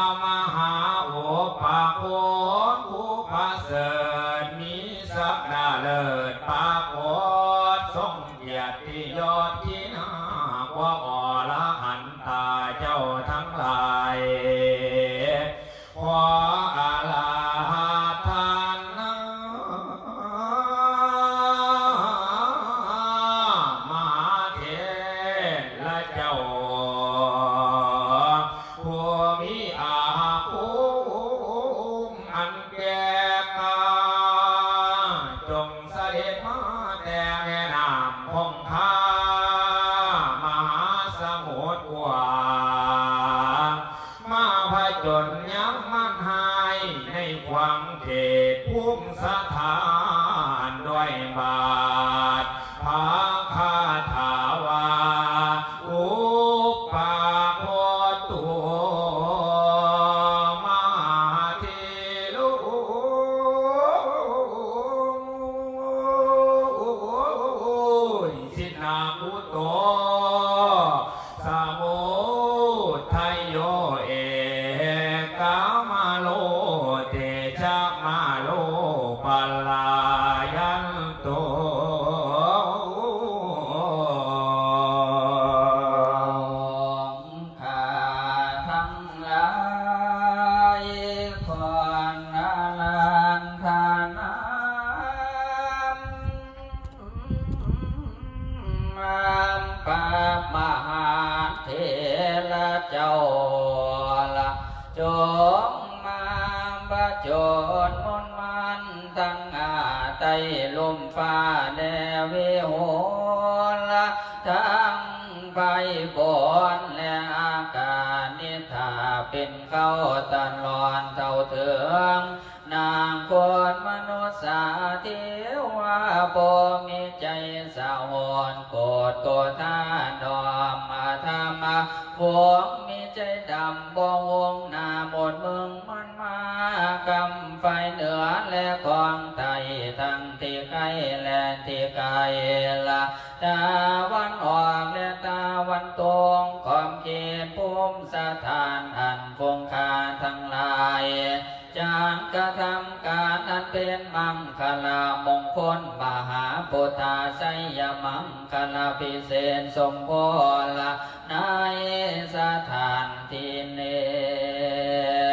ม โบมีใจสาวรโกรโกธาดอมมาธรรมะพวงมีใจดำบองวงนาหมดมึงมันมากำไฟเหนือและกองไตทั้งที่ไกลและที่ไกลละตาวันออกและตาวันตรงความเขตภูมิสถานอันคงคาทั้งหลายจางกระทำการอันเป็นมังคลามง หาปุทธาไสยมังคลาพิเศษสมโพละในสถานที่นี้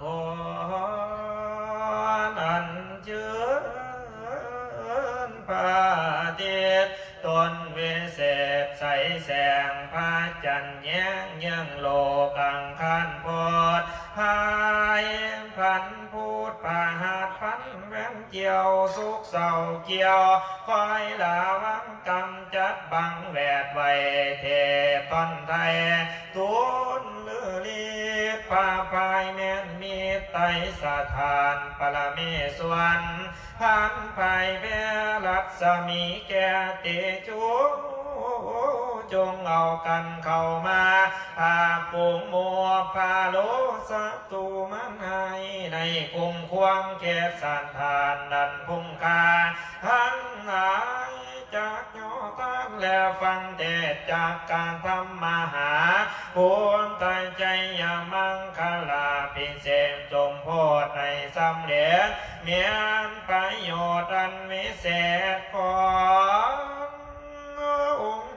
ขออันเชิญพระอาทิตย์ตนวิเศษใสแสงพระจันแย้งยังโลกังคันโพดหายพันพูดปาหา พันแวมเกี่ยวสุขเศร้าเกี่ยวคอยลาวังกำจัดบังแวดไว้เทต้นไทยตุนลือลีดป่าพายแม่นมีไตสถานปรเมสวรพันไปเบรัศมีแก่เตจู จงเอากันเข้ามาพาปูงมัวพาโลสัตูมันให้ในคุมควงเขตสันทานนันพุ่งคาทั้งหลายจากโยตังแล้วฟังเทศจากการทำมหาพวงตั้งใจยามังคลาพิเศษจงโพดในสำเร็จเมียนประโยชน์อันวิเศษขอ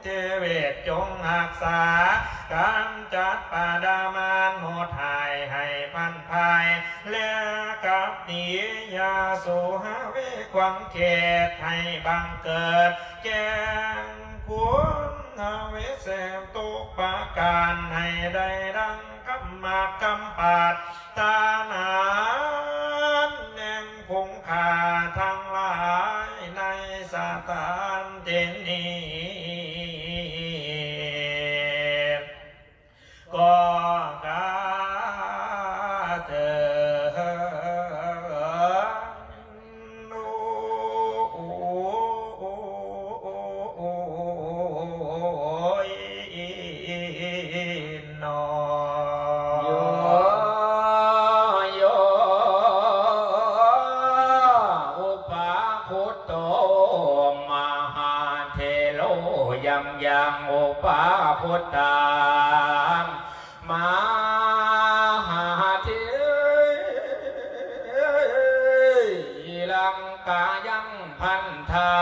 เทเวศจงหักษาการจัดปาดามานโหดหายให้พันภายและกับนียาสุหาเวควังเขตให้บังเกิด แกงควรนาเวเสมตุกปาการให้ได้ดังกำมากำปาด พุทธังมาหาเทลังกายังพันธา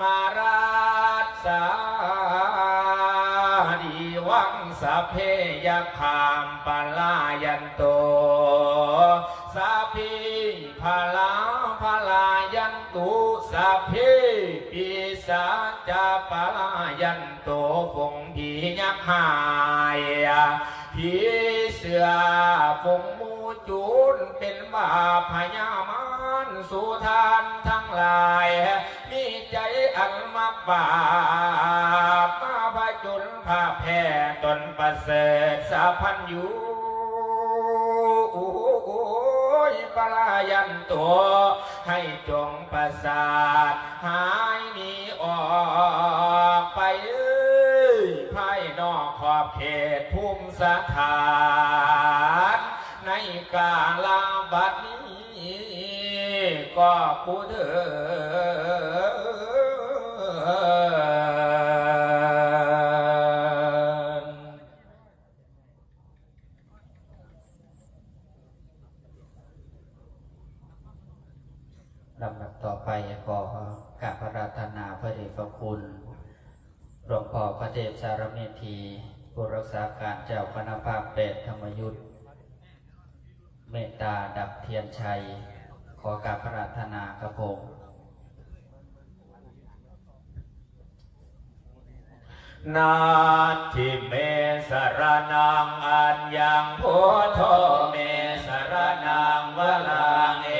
มาราชาดีวังสะเพยคามปลายันโตสะพิพลา ผียักษ์หายผีเสือฟงมูจูนเป็นบาพญามารสุทานทั้งหลาย มีใจอันมักบาปมาพจุนพาแพ่ตนประเสริฐสาพันอยู่โอ้ปลายันตัวให้จงประสาทหายนีออก สถานในกาลาบัดนี้ก็กูเถิดลำดับต่อไปขอกราบพระราธนาพระเดชพระคุณหลวงพ่อพระเทพสารเมธี ผู้รักษาการเจ้าคณะภาคเป็ดธรรมยุทธเมตตาดับเทียนชัย ขอกาบพระราธนาครับผมนาทิเมสรนังอัญญังพุทโธเมสรนังวลังเอ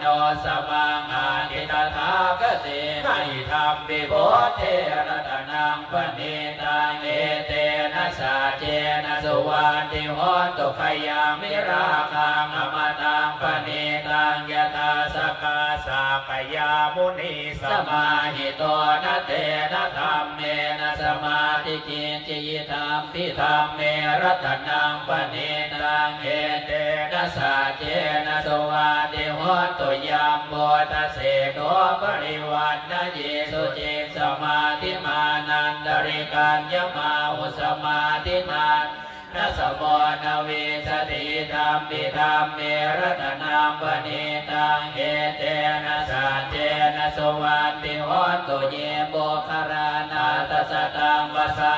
โนสมังอาทิตถาคติให้ธรรมบิโพเทรัตนังปณิตังเอเตนะ สาเจนะสุวาติโหตุขยามิราคังอมตังปณิตังยตาสกาสากยามุนีสมาหิโตนะเตนะธรรมเมนะสมาธิกินจิยธรรมพิธรรมเมรัตนังปณิตังเอเตนะสาเจนะสวาติโหตุยามโมตเสโกปริวันนะเยสุจิสมาธิมานันดริการยมาอุสมาธินันนัสมนาวสติธรรมปิธรรมเมรตนามปณิตังเอเตนะสัจเจนะสวัสดิโหตุเยโบคารานาตสตังวสา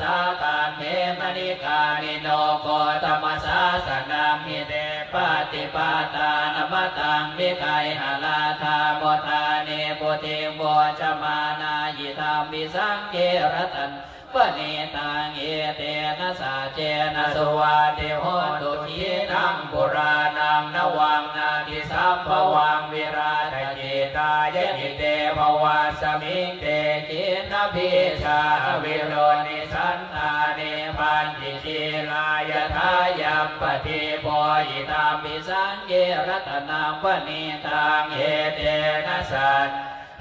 สาตาเมมณิกานิโนโกตมัสสาสนามิเตปฏิปาตานมตังมิไกหาลาธาโมทาเนปุติโวจมานายิธรรมิสังเกรตัน ปณิตังเอเตนะสาเจนะสวาเทโหตุทีนังปุรานังนวังนาทิสัมภวังวิราชจิตายจิเตภวาสมิงเตจินพิชาวิโรนิสันตาเนพันติจิลายทายัมปฏิโพยิตามิสังเกรัตนังปณิตังเอเตนะสัน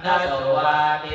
นะสวาติโ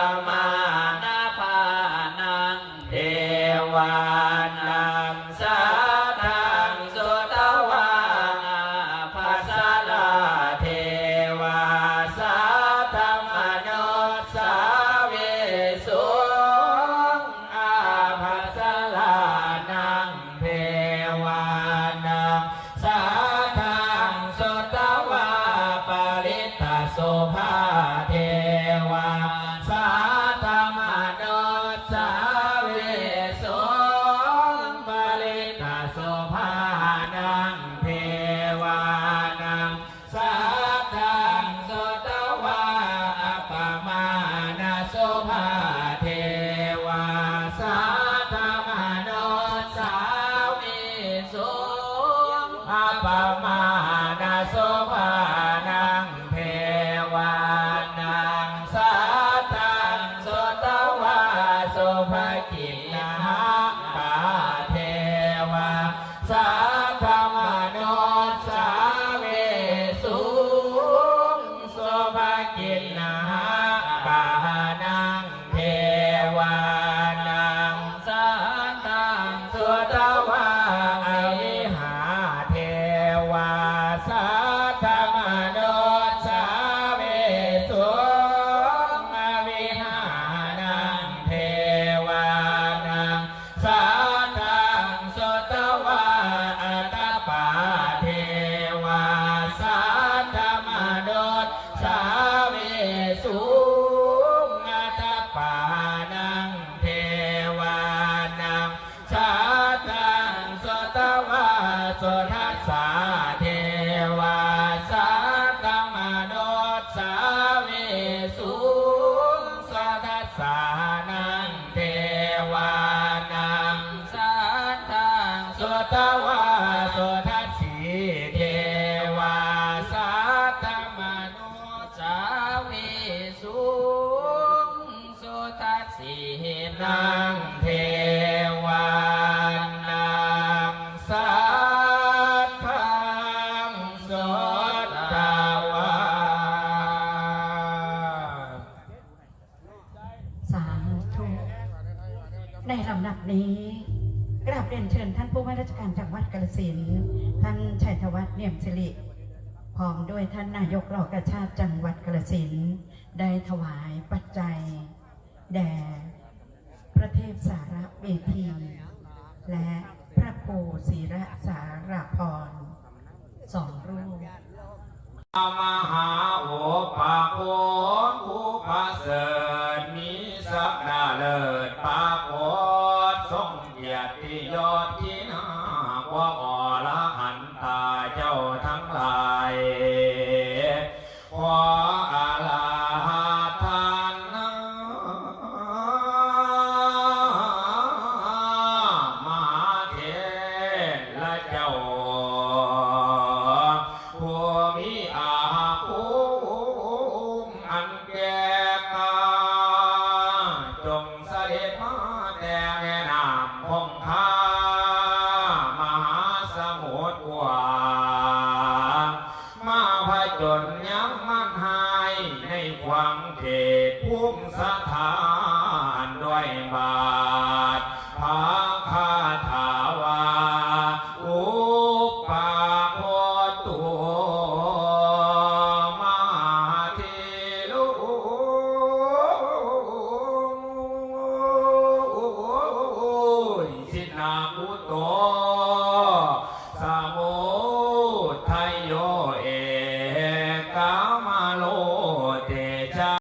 Mama. ta ิริพร้อมด้วยท่านนายกเหล่กชาติจังหวัดกระสินได้ถวายปัจจัย แด่พระเทพสารเบที และพระโคศิระสารพรสองรูปมหาโอภาโคนผู้พเสนิสนาเลิศปาโค ในความเขตภูมิสถานด้วยบา